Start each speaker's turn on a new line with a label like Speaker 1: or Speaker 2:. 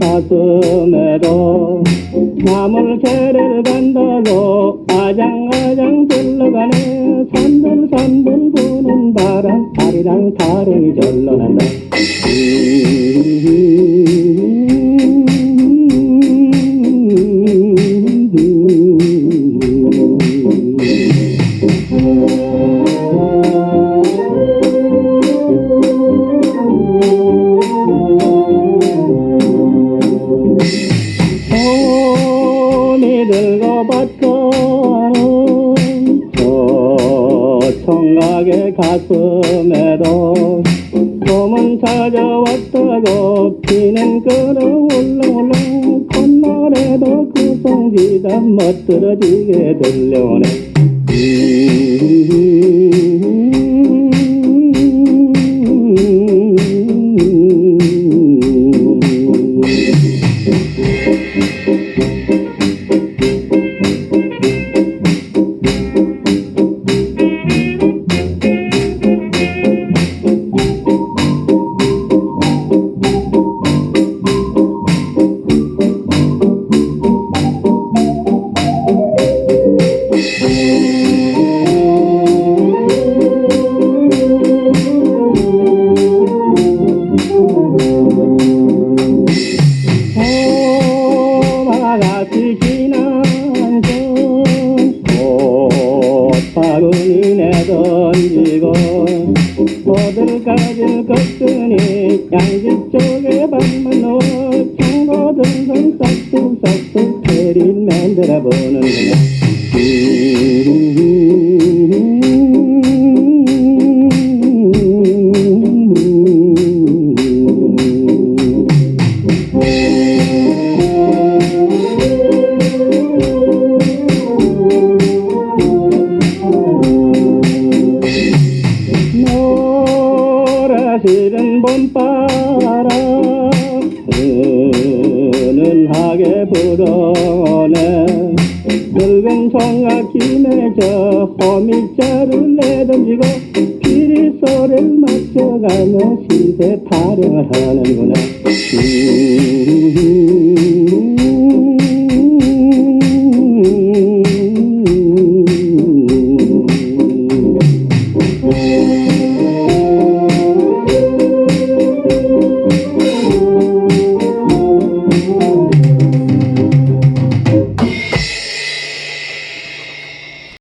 Speaker 1: 가슴에도 나물 채를 간다고 아장아장 들러가네 산들산들 부는 바람 아리랑 타령이 절로 난다 손이 밭가는 저 청각의 가슴에도 봄은 찾아왔다고 끓어 울렁울렁 콧노래도 그 송지다 멋들어지게 들려오네. 소 어딜까지 걷더니 양지 쪽에 밤만 누워 창고등등 싹둑싹둑 테린 만들어 보는 노라시는 봄바람 은은하게 불어오네 붉은 총각이 맺어 호미자를 내던지고 피리 소리를 맞춰가며 시세 타령을 하는구나. 음,